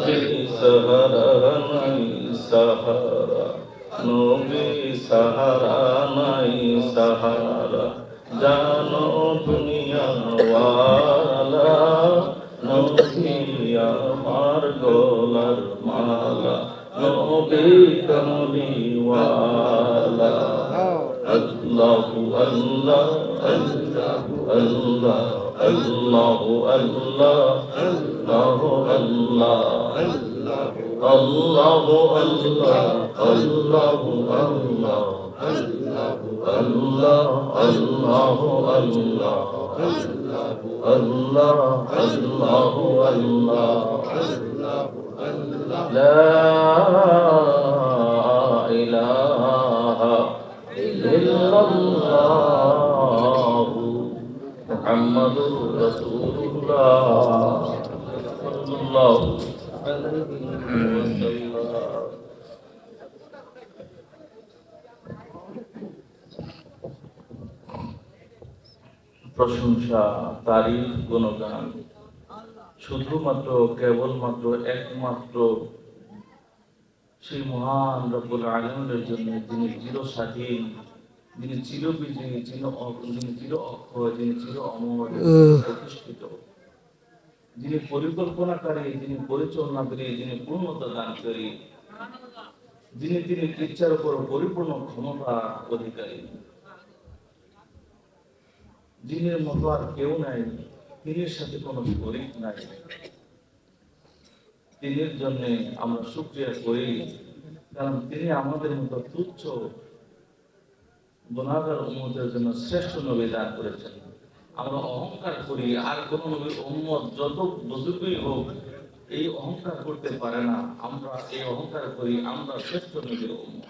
নবী সাহারা নাই সাহারা। নবী সাহারা নাই সাহারা। জানো দুনিয়া নবী কমলি ওয়ালা الله الله الله الله الله الله الله الله الله الله الله الله الله الله الله الله الله الله لا إله إلا الله محمد رسول الله صلى الله عليه وسلم প্রশংসা তারিফ গুণগান শুধুমাত্র কেবলমাত্র একমাত্র সেই মহান রব্বুল আলমের জন্য যিনি চির স্বাধীন যিনি বিজয়ী যিনি অ- যিনি চির অক্ষয় যিনি চির অমর প্রতিষ্ঠিত। যিনি পরিকল্পনাকারী যিনি পরিচালনাকারী যিনি পূর্ণতা দানকারী যিনি তিনি ইচ্ছার উপর পরিপূর্ণ ক্ষমতা অধিকারী। যিনি মতো আর কেউ নাই তিনির সাথে কোনো শরীক নাই। তিনির জন্য আমরা শুক্রিয়া করি কারণ তিনি আমাদের মতো তুচ্ছ গুণাগার উম্মতের জন্য শ্রেষ্ঠ নবী দান করেছেন। আমরা অহংকার করি, আর কোন নবীর উম্মত যত বুজুর্গই হোক, এই অহংকার করতে পারে না। আমরা এই অহংকার করি, আমরা শ্রেষ্ঠ নবীর উম্মত।